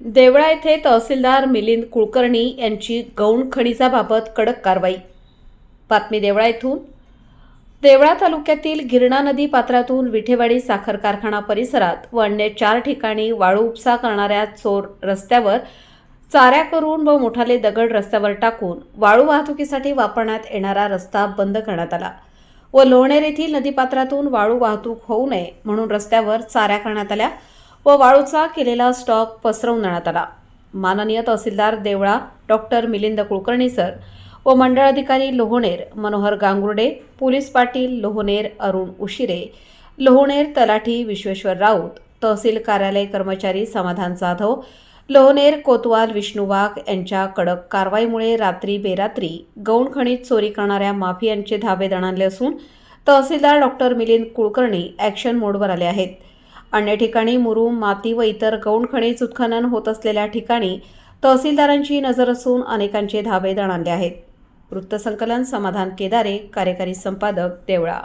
देवळा येथे तहसीलदार मिलिंद कुलकर्णी यांची गौण खणीजाबाबत कडक कारवाई. बातमी देवळा येथून. देवळा तालुक्यातील गिरणा नदी पात्रातून विठेवाडी साखर कारखाना परिसरात व अन्य चार ठिकाणी वाळू उपसा करणाऱ्या चोर रस्त्यावर चाऱ्या करून व मोठाले दगड रस्त्यावर टाकून वाळू वाहतुकीसाठी वापरण्यात येणारा रस्ता बंद करण्यात आला व लोणेर येथील नदीपात्रातून वाळू वाहतूक होऊ नये म्हणून रस्त्यावर चाऱ्या करण्यात आल्या. व वाळूचा केलेला स्टॉक पसरवून देण्यात आला. माननीय तहसीलदार देवळा डॉक्टर मिलिंद कुलकर्णी सर व मंडळ अधिकारी लोहनेर मनोहर गांगुर्डे पोलीस पाटील लोहनेर अरुण उशिरे लोहनेर तलाठी विश्वेश्वर राऊत तहसील कार्यालय कर्मचारी समाधान जाधव लोहनेर कोतवाल विष्णू वाघ यांच्या कडक कारवाईमुळे रात्री बेरात्री गौण खनिज चोरी करणाऱ्या माफियांचे धाबे दणाणले असून तहसीलदार डॉक्टर मिलिंद कुलकर्णी ॲक्शन मोडवर आले आहेत. अन्य ठिकाणी मुरुम माती व इतर गौण खनिज उत्खनन होत असलेल्या ठिकाणी तहसीलदारांची नजर असून अनेकांचे धाबे दणाणले आहेत. वृत्तसंकलन समाधान केदारे कार्यकारी संपादक देवळा